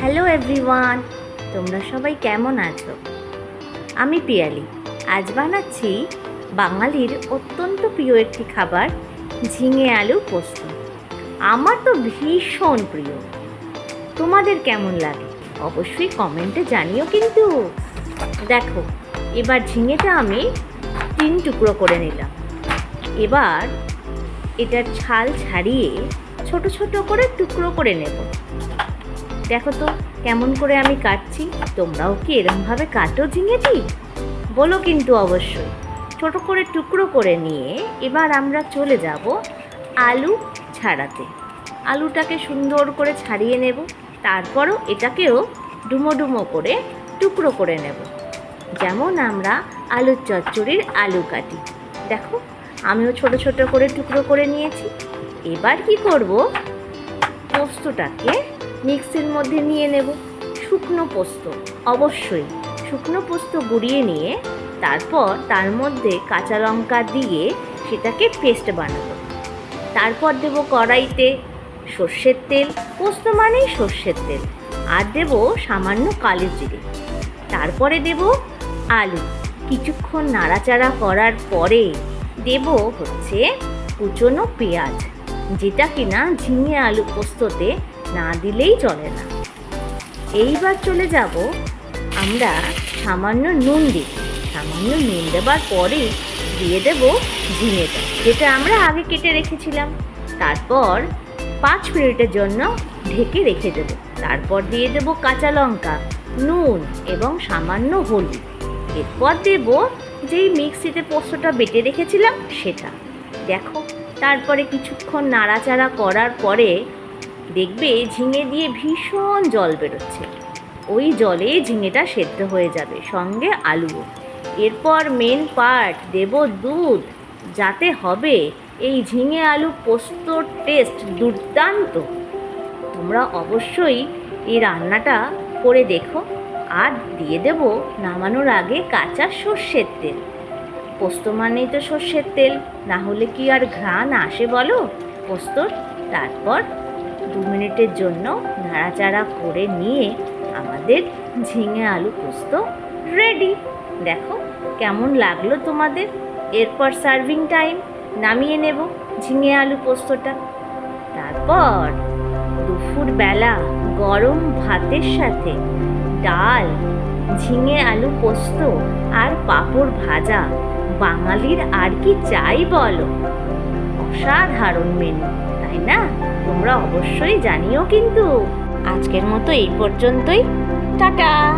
Hello everyone, তোমরা সবাই কেমন আছো? আমি পিয়ালি। আজ বানাচ্ছি বাঙালির অত্যন্ত প্রিয় একটি খাবার, ঝিঙে আলু পোস্ত। আমার তো ভীষণ প্রিয়। তোমাদের কেমন লাগে? অবশ্যই কমেন্টে জানিও কিন্তু। দেখো, এবার ঝিঙেটা আমি তিন টুকরো করে নিলাম। এবার এটার ছাল ছাড়িয়ে ছোট ছোট করে টুকরো করে নেব। দেখো তো, কেমন করে আমি কাটছি। তোমরাও কি এরমভাবে কাটো ঝিঙেটি বলো কিন্তু অবশ্যই। ছোট করে টুকরো করে নিয়ে এবার আমরা চলে যাব আলু ছাড়াতে। আলুটাকে সুন্দর করে ছাড়িয়ে নেব। তারপরও এটাকেও ডুমো ডুমো করে টুকরো করে নেব। যেমন আমরা আলুর চচ্চড়ির আলু কাটি। দেখো, আমিও ছোট ছোট করে টুকরো করে নিয়েছি। এবার কি করব? পোস্তটাকে মিক্সির মধ্যে নিয়ে নেব শুকনো পোস্ত। অবশ্যই শুকনো পোস্ত গুঁড়িয়ে নিয়ে তারপর তার মধ্যে কাঁচা লঙ্কা দিয়ে সেটাকে পেস্ট বানাবো। তারপর দেব কড়াইতে সর্ষের তেল। পোস্ত মানেই সর্ষের তেল। আর দেব সামান্য কালো জিরে। তারপরে দেব আলু। কিছুক্ষণ নাড়াচাড়া করার পরে দেব হচ্ছে কুচনো পেঁয়াজ। যেটা কিনা ঝিঙে আলু পোস্ততে না দিলেই চলে না। এইবার চলে যাব আমরা সামান্য নুন দিই সামান্য নুন দেবার পরে দিয়ে দেব ঝিঙেটা, যেটা আমরা আগে কেটে রেখেছিলাম। তারপর পাঁচ মিনিটের জন্য ঢেকে রেখে দেবো। তারপর দিয়ে দেব কাঁচা লঙ্কা, নুন এবং সামান্য হলুদ। এরপর দেব যেই মিক্সিতে পোস্তটা বেটে রেখেছিলাম সেটা। দেখো, তারপরে কিছুক্ষণ নাড়াচাড়া করার পরে দেখবে ঝিঙে দিয়ে ভীষণ জল বেরোচ্ছে। ওই জলে ঝিঙেটা সেদ্ধ হয়ে যাবে, সঙ্গে আলুও। এরপর মেন পার্ট দেব দুধ। যাতে হবে, এই ঝিঙে আলু পোস্তর টেস্ট দুর্দান্ত। তোমরা অবশ্যই এই রান্নাটা করে দেখো। আর দিয়ে দেব নামানোর আগে কাঁচা সর্ষের তেল। পোস্ত মানেই তো সর্ষের তেল, না হলে কি আর ঘ্রাণ আসে বলো? পোস্তর তারপর দু মিনিটের জন্য নাড়াচাড়া করে নিয়ে আমাদের ঝিঙে আলু পোস্ত রেডি দেখো কেমন লাগল তোমাদের? এরপর সার্ভিং টাইম নামিয়ে নেব ঝিঙে আলু পোস্তটা। তারপর দুপুর বেলা গরম ভাতের সাথে ডাল, ঝিঙে আলু পোস্ত আর পাঁপড় ভাজা। বাঙালির আর কি চাই বলো? অসাধারণ মেনু তাই না? তোমরা অবশ্যই জানিও কিন্তু। আজকের মতো এই পর্যন্তই। টাটা!